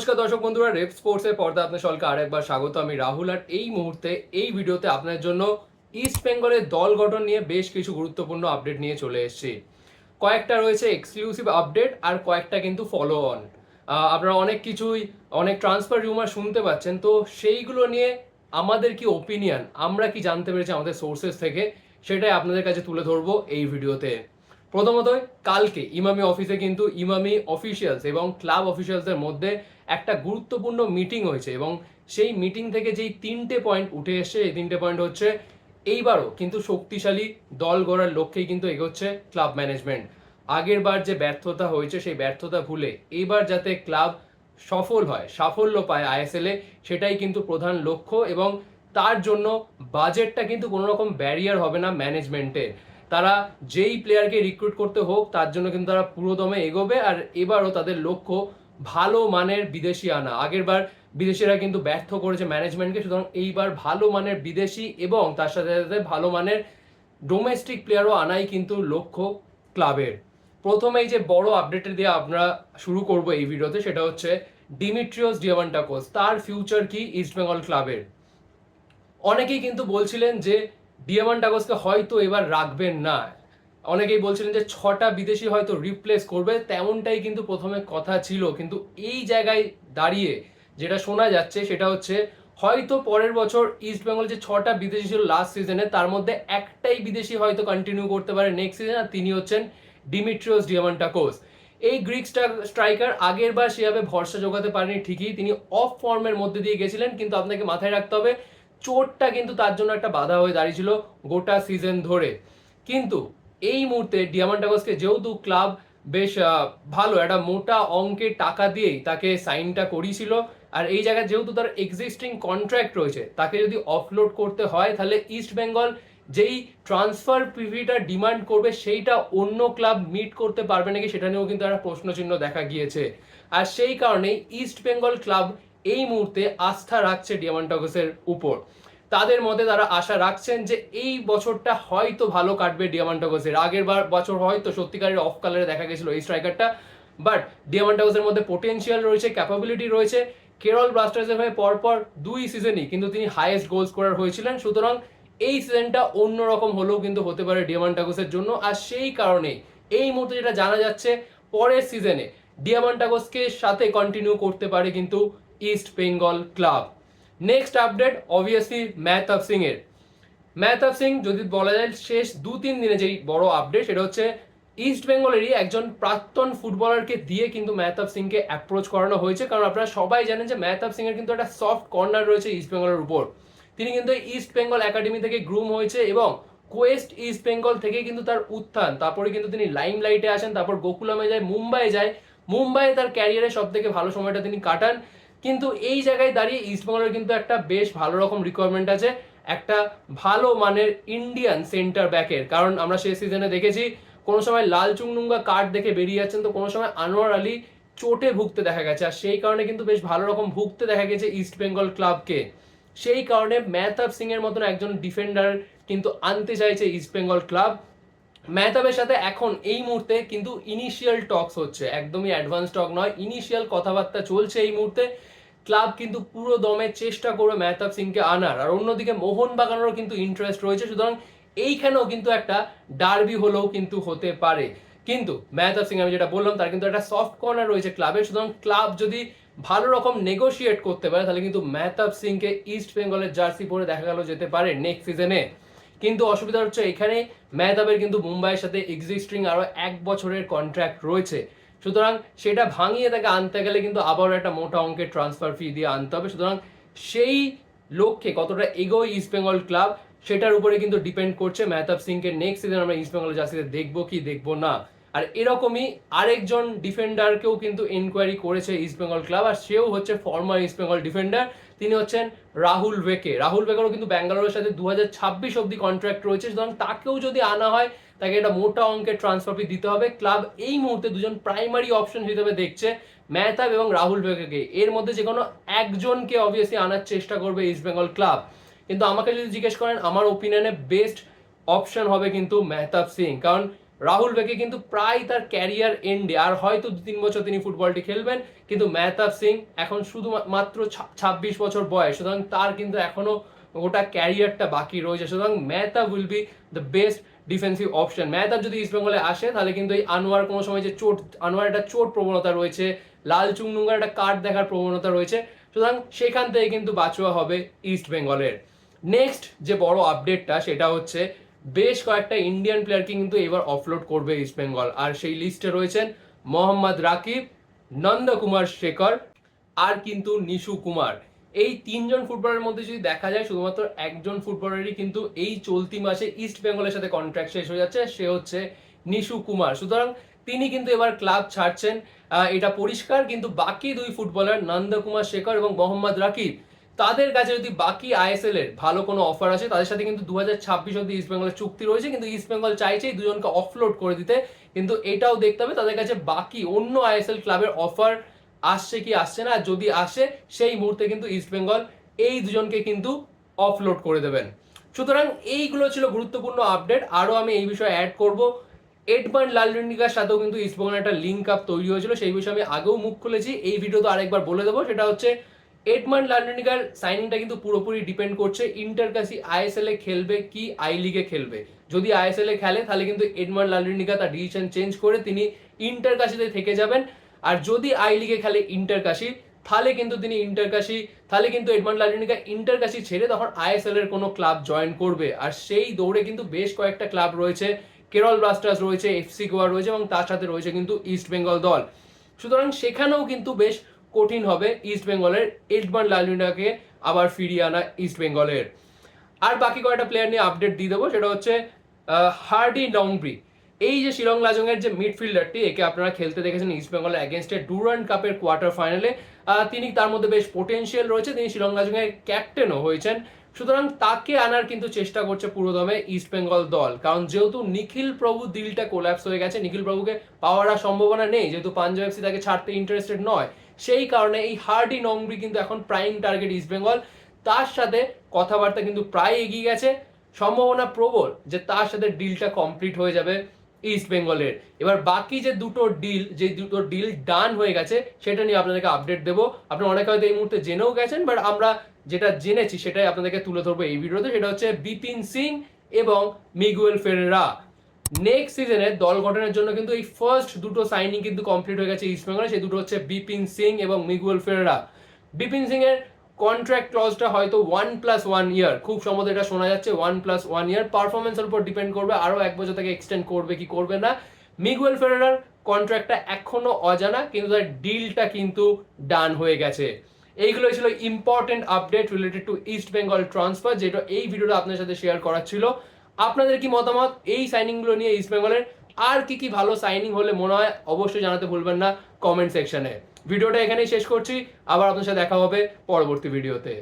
নমস্কার দর্শক বন্ধুরা রেপ স্পোর্টসের পর্দা আপনার সকলকে আরেকবার স্বাগত। আমি রাহুল আর এই মুহূর্তে, এই ভিডিওতে আপনার জন্য ইস্ট বেঙ্গলের দল গঠন নিয়ে বেশ কিছু গুরুত্বপূর্ণ আপডেট নিয়ে চলে এসেছি। কয়েকটা রয়েছে এক্সক্লুসিভ আপডেট আর কয়েকটা কিন্তু ফলো অন আপনারা অনেক কিছুই, অনেক ট্রান্সফার রিউমার শুনতে পাচ্ছেন, তো সেইগুলো নিয়ে আমাদের কি ওপিনিয়ন আমরা কি জানতে পেরেছি আমাদের সোর্সেস থেকে, সেটাই আপনাদের কাছে তুলে ধরবো এই ভিডিওতে। প্রথমত, কালকে ইমামি অফিসে কিন্তু ইমামি অফিসিয়ালস এবং ক্লাব অফিসিয়ালসের মধ্যে একটা গুরুত্বপূর্ণ মিটিং হয়েছে এবং সেই মিটিং থেকে যেই তিনটে পয়েন্ট উঠে এসছে, এই তিনটে পয়েন্ট হচ্ছে এইবারও কিন্তু শক্তিশালী দল গড়ার লক্ষ্যেই কিন্তু এগোচ্ছে ক্লাব ম্যানেজমেন্ট আগের বার যে ব্যর্থতা হয়েছে, সেই ব্যর্থতা ভুলে এইবার যাতে ক্লাব সফল হয়, সাফল্য পায় আইএসএল সেটাই কিন্তু প্রধান লক্ষ্য এবং তার জন্য বাজেটটা কিন্তু কোনো রকম ব্যারিয়ার হবে না ম্যানেজমেন্টের তারা যেই প্লেয়ারকে রিক্রুট করতে হোক, তার জন্য কিন্তু তারা পুরোদমে এগোবে আর এবারও তাদের লক্ষ্য ভালো মানের বিদেশি আনা। আগের বার বিদেশিরা কিন্তু ব্যর্থ করেছে ম্যানেজমেন্টকে সুতরাং এইবার ভালো মানের বিদেশি এবং তার সাথে সাথে ভালো মানের ডোমেস্টিক প্লেয়ারও আনাই কিন্তু লক্ষ্য ক্লাবের। প্রথমেই যে বড় আপডেটের দিয়ে আমরা শুরু করব এই ভিডিওতে, সেটা হচ্ছে ডিমিট্রিওস ডিয়ামান্টাকোস তার ফিউচার কি ইস্টবেঙ্গল ক্লাবের অনেকেই কিন্তু বলছিলেন যে ডিয়ামান্টাকোসকে হয়তো এবার রাখবেন না। অনেকেই বলছিলেন যে ছটা বিদেশি হয়তো রিপ্লেস করবে, তেমনটাই কিন্তু প্রথমে কথা ছিল। কিন্তু এই জায়গায় দাঁড়িয়ে যেটা শোনা যাচ্ছে সেটা হচ্ছে, হয়তো পরের বছর ইস্ট বেঙ্গল যে ছটা বিদেশি ছিল লাস্ট সিজনে তার মধ্যে একটাই বিদেশি হয়তো কন্টিনিউ করতে পারে নেক্সট সিজন আর তিনি হচ্ছেন ডিমিট্রিওস ডিয়ামান্টাকোস এই গ্রিক স্ট্রাইকার আগের বার সেভাবে ভরসা জোগাতে পারেনি ঠিকই, তিনি অফ ফর্মের মধ্যে দিয়ে গেছিলেন, কিন্তু আপনাকে মাথায় রাখতে হবে, চোটটা কিন্তু তার জন্য একটা বাধা হয়ে দাঁড়িয়েছিল গোটা সিজন ধরে। কিন্তু এই মুহূর্তে ডিয়ামান্টাগসকে যেহেতু ক্লাব বেশ ভালো, একটা মোটা অঙ্কের টাকা দিয়েই তাকে সাইনটা করিয়েছিল। আর এই জায়গায় যেহেতু তার এক্সিস্টিং কন্ট্রাক্ট রয়েছে, তাকে যদি অফলোড করতে হয়, তাহলে ইস্ট বেঙ্গল যেই ট্রান্সফার পিভিটা ডিমান্ড করবে, সেইটা অন্য ক্লাব মিট করতে পারবে নাকি সেটা নিয়েও কিন্তু একটা প্রশ্নচিহ্ন দেখা গিয়েছে। আর সেই কারণেই ইস্ট বেঙ্গল ক্লাব এই মুহূর্তে আস্থা রাখছে ডিয়ামান্টাগসের উপর। তাদের মধ্যে তারা আশা রাখছেন যে এই বছরটা হয়তো ভালো কাটবে ডিয়ামান্টাগোসের আগের বার বছর হয়তো সত্যিকারের অফ কালারে দেখা গেছিল এই স্ট্রাইকারটা বাট ডিয়ামান্টাগোসের মধ্যে পোটেনশিয়াল রয়েছে ক্যাপাবিলিটি রয়েছে। কেরল ব্লাস্টার্সের হয়ে পরপর দুই সিজনই কিন্তু তিনি হাইয়েস্ট গোল স্কোরার হয়েছিলেন। সুতরাং এই সিজনটা অন্যরকম হলেও কিন্তু হতে পারে ডিয়ামান্টাগোসের জন্য। আর সেই কারণে এই মুহূর্তে যেটা জানা যাচ্ছে, পরের সিজনে ডিয়ামান্টাগোসকে সাথে কন্টিনিউ করতে পারে কিন্তু East Bengal club next update obviously Mehtab Singh এর। ম্যাথ সিং যদি বলা যায়, শেষ দু তিন দিনে যেই বড় আপডেট সেটা হচ্ছে ইস্ট বেঙ্গলেরই একজন প্রাক্তন ফুটবলারকে দিয়ে কিন্তু মেহতাব সিংকে অ্যাপ্রোচ করানো হয়েছে। কারণ আপনারা সবাই জানেন যে মেহতাব সিং এর কিন্তু একটা সফট কর্নার রয়েছে ইস্ট বেঙ্গলের উপর। তিনি কিন্তু ইস্ট বেঙ্গল একাডেমি থেকে গ্রুম হয়েছে এবং কোয়েস্ট ইস্ট বেঙ্গল থেকে কিন্তু তার উত্থান, তারপরে কিন্তু তিনি লাইম লাইটে আসেন, তারপর গোকুলামে যায় মুম্বাই যায়। মুম্বাইয়ে তার ক্যারিয়ারে সব থেকে ভালো সময়টা তিনি কাটান। কিন্তু এই জায়গায় দাঁড়িয়ে ইস্টবেঙ্গলের কিন্তু একটা বেশ ভালো রকম রিকোয়ারমেন্ট আছে, একটা ভালো মানের ইন্ডিয়ান সেন্টার ব্যাকের কারণ আমরা সেই সিজনে দেখেছি, কোনো সময় লাল চুংনুঙ্গা কার্ড দেখে বেরিয়ে যাচ্ছেন তো কোনো সময় আনোয়ার আলী চোটে ভুগতে দেখা গেছে। আর সেই কারণে কিন্তু বেশ ভালো রকম ভুগতে দেখা গেছে ইস্ট বেঙ্গল ক্লাবকে সেই কারণে মেহতাব সিং এর মতন একজন ডিফেন্ডার কিন্তু আনতে চাইছে ইস্ট বেঙ্গল ক্লাব মেহতাবের সাথে এখন এই মুহূর্তে কিন্তু ইনিশিয়াল টকস হচ্ছে। একদমই অ্যাডভান্স টক নয় ইনিশিয়াল কথাবার্তা চলছে এই মুহূর্তে। ক্লাব কিন্তু পুরো দমে চেষ্টা করবে মেহতাব সিংকে আনার। আর অন্যদিকে মোহন বাগানেরও কিন্তু ইন্টারেস্ট রয়েছে, সুতরাং এইখানেও কিন্তু একটা ডার্বি হলেও কিন্তু হতে পারে। কিন্তু মেহতাব সিং, আমি যেটা বললাম, তার কিন্তু একটা সফট কর্নার রয়েছে ক্লাবে সুতরাং ক্লাব যদি ভালো রকম নেগোশিয়েট করতে পারে, তাহলে কিন্তু মেহতাব সিংকে ইস্ট বেঙ্গলের জার্সি পরে দেখা গেল যেতে পারে নেক্সট সিজনে কিন্তু অসুবিধা হচ্ছে এখানে মেহতাবের কিন্তু মুম্বাইয়ের সাথে এক্সিস্টিং আরও এক বছরের কন্ট্রাক্ট রয়েছে। সুতরাং সেটা ভাঙিয়ে তাকে আনতে গেলে কিন্তু আবারও একটা মোটা অঙ্কের ট্রান্সফার ফি দিয়ে আনতে হবে। সুতরাং সেই লক্ষ্যে কতটা এগোয় ইস্টবেঙ্গল ক্লাব সেটার উপরে কিন্তু ডিপেন্ড করছে মেহতাব সিংকে। নেক্সট সিজন আমরা ইস্ট বেঙ্গল জার্সিতে দেখব কি দেখব না। আর এরকমই আরেকজন ডিফেন্ডারকেও কিন্তু এনকোয়ারি করেছে ইস্ট বেঙ্গল ক্লাব আর সেও হচ্ছে ফর্মার ইস্ট বেঙ্গল ডিফেন্ডার তিনি হচ্ছেন রাহুল বেকে রাহুল বেকেরও কিন্তু ব্যাঙ্গালোরের সাথে দু হাজার ছাব্বিশ অব্দি কন্ট্রাক্ট রয়েছে, সুতরাং তাকেও যদি আনা হয়, তাকে একটা মোটা অঙ্কের ট্রান্সফার ফি দিতে হবে। ক্লাব এই মুহূর্তে দুজন প্রাইমারি অপশন হিসেবে দেখছে মেহতাব এবং রাহুল বেকেকে এর মধ্যে যে কোনো একজনকে অবভিয়াসলি আনার চেষ্টা করবে ইস্ট বেঙ্গল ক্লাব কিন্তু আমাকে যদি জিজ্ঞেস করেন, আমার ওপিনিয়নে বেস্ট অপশন হবে কিন্তু মেহতাব সিং। কারণ রাহুল বেকে কিন্তু প্রায় তার ক্যারিয়ার এন্ডে আর হয়তো দু তিন বছর তিনি ফুটবলটি খেলবেন, কিন্তু মেহতাব সিং এখন শুধু মাত্র ছাব্বিশ বছর বয়স, সুতরাং তার কিন্তু এখনও গোটা ক্যারিয়ারটা বাকি রয়েছে। সুতরাং Mehtab will be the best defensive option Mehtab যদি ইস্ট বেঙ্গলে আসে, তাহলে কিন্তু এই আনোয়ার কোনো সময় যে চোট, আনোয়ার একটা চোট প্রবণতা রয়েছে, লাল চুংনুঙ্গার একটা কার্ড দেখার প্রবণতা রয়েছে, সুতরাং সেখান থেকে কিন্তু বাঁচোয়া হবে ইস্ট বেঙ্গলের নেক্সট যে বড় আপডেটটা সেটা হচ্ছে বেশ কয়েকটা ইন্ডিয়ান প্লেয়ারকে কিন্তু এবার অফলোড করবে ইস্ট বেঙ্গল আর সেই লিস্টে রয়েছেন মোহাম্মদ রাকিব, নন্দকুমার শেখর আর কিন্তু নিশু কুমার। এই তিনজন ফুটবলারের মধ্যে যদি দেখা যায়, শুধুমাত্র একজন ফুটবলারই কিন্তু এই চলতি মাসে ইস্ট বেঙ্গলের সাথে কন্ট্রাক্ট শেষ হয়ে যাচ্ছে, সে হচ্ছে নিশু কুমার। সুতরাং তিনি কিন্তু এবার ক্লাব ছাড়ছেন। এটা পরিষ্কার, কিন্তু বাকি দুই ফুটবলার নন্দকুমার শেখর এবং মোহাম্মদ রাকিব তাদের কাছে যদি বাকি আইএসএল এর ভালো কোনো অফার আছে তাদের সাথে কিন্তু দু হাজার ছাব্বিশ অব্দি ইস্ট বেঙ্গলের চুক্তি রয়েছে। কিন্তু ইস্ট বেঙ্গল চাইছে এই দুজনকে অফলোড করে দিতে। কিন্তু এটাও দেখতে হবে, তাদের কাছে বাকি অন্য আইএসএল ক্লাবের অফার আসছে কি আসছে না, যদি আসে, সেই মুহূর্তে কিন্তু ইস্ট বেঙ্গল এই দুজনকে কিন্তু অফলোড করে দেবেন। সুতরাং এইগুলো ছিল গুরুত্বপূর্ণ আপডেট আরও আমি এই বিষয়ে অ্যাড করব। এডমান লালরিনিকার সাথেও কিন্তু ইস্টবেঙ্গল একটা লিঙ্ক আপ তৈরি হয়েছিল, সেই বিষয়ে আমি আগেও মুখ খুলেছি। এই ভিডিও তো আরেকবার বলে দেবো। সেটা হচ্ছে এডমান লালরিনিকার সাইনিংটা কিন্তু পুরোপুরি ডিপেন্ড করছে ইন্টারকাসি আইএসএল এ খেলবে কি আই লিগে খেলবে। যদি আইএসএল এ খেলে, তাহলে কিন্তু এডমান লালরিনিকা তার ডিসিশন চেঞ্জ করে তিনি ইন্টারকাসিতে থেকে যাবেন। আর যদি আই লিগে খেলে ইন্টারকাশি তাহলে কিন্তু তিনি ইন্টারকাশি তাহলে কিন্তু এডমান্ড এডমান লালিনিকা ইন্টারকাশি ছেড়ে তখন আইএসএল এর কোনো ক্লাব জয়েন করবে। আর সেই দৌড়ে কিন্তু বেশ কয়েকটা ক্লাব রয়েছে কেরল ব্লাস্টার্স রয়েছে এফসি গোয়া রয়েছে এবং তার সাথে রয়েছে কিন্তু ইস্ট বেঙ্গল দল। সুতরাং সেখানেও কিন্তু বেশ কঠিন হবে ইস্ট বেঙ্গলের এডমান লালিনাকে আবার ফিরিয়ে আনা ইস্ট বেঙ্গলের আর বাকি কয়েকটা প্লেয়ার নিয়ে আপডেট দিয়ে দেবো, সেটা হচ্ছে হার্ডি লংব্রি এই যে শিলং লাজংয়ের যে মিডফিল্ডারটি একে আপনারা খেলতে দেখেছেন ইস্ট বেঙ্গলের অ্যাগেনস্টে ডুরান্ড কাপের কোয়ার্টার ফাইনালে তিনি তার মধ্যে বেশ পোটেনশিয়াল রয়েছে, তিনি শিলং লাজংয়ের ক্যাপ্টেনও হয়েছেন। সুতরাং তাকে আনার কিন্তু চেষ্টা করছে পুরোদমে ইস্ট বেঙ্গল দল। কারণ যেহেতু নিখিল প্রভু দিলটা কোল্যাপস হয়ে গেছে, নিখিল প্রভুকে পাওয়ার সম্ভাবনা নেই। যেহেতু পাঞ্জাব এফসি তাকে ছাড়তে ইন্টারেস্টেড নয় সেই কারণে এই হার্ডি নংবি কিন্তু এখন প্রাইম টার্গেট ইস্ট বেঙ্গল তার সাথে কথাবার্তা কিন্তু প্রায় এগিয়ে গেছে। সম্ভাবনা প্রবল যে তার সাথে ডিলটা কমপ্লিট হয়ে যাবে ইস্ট বেঙ্গলের এবার বাকি যে দুটো ডিল যে দুটো ডিল ডান হয়ে গেছে, সেটা নিয়ে আপনাদেরকে আপডেট দেবো। আপনারা অনেকে হয়তো এই মুহূর্তে জেনেও গেছেন বাট আমরা যেটা জেনেছি সেটাই আপনাদেরকে তুলে ধরবো এই ভিডিওতে। সেটা হচ্ছে বিপিন সিং এবং মিগুয়েল ফেরেরা। নেক্সট সিজনে দল গঠনের জন্য কিন্তু এই ফার্স্ট দুটো সাইনিং কিন্তু কমপ্লিট হয়ে গেছে ইস্ট বেঙ্গলে সেই দুটো হচ্ছে বিপিন সিং এবং মিগুয়েল ফেরেরা বিপিন সিং এর কন্ট্রাক্ট ক্লজটা হয়তো ওয়ান প্লাস ওয়ান ইয়ার খুব সম্ভবত এটা শোনা যাচ্ছে ওয়ান প্লাস ওয়ান ইয়ার পারফরমেন্সের উপর ডিপেন্ড করবে, আরও এক বছর থেকে এক্সটেন্ড করবে কি করবে না। মিগুয়েল ফেরার কন্ট্রাক্টটা এখনও অজানা, কিন্তু তার ডিলটা কিন্তু ডান হয়ে গেছে। এইগুলো ছিল important update related to East Bengal transfer যেটা এই ভিডিওটা আপনার সাথে শেয়ার করার ছিল। আপনাদের কি মতামত? এই সাইনিংগুলো নিয়ে ইস্ট বেঙ্গলের আর কি কি ভালো সাইনিং হলে মনে হয় অবশ্যই জানাতে ভুলবেন না কমেন্ট সেকশনে। ভিডিওটা এখানেই শেষ করছি। আবার আপনার সাথে দেখা হবে পরবর্তী ভিডিওতে।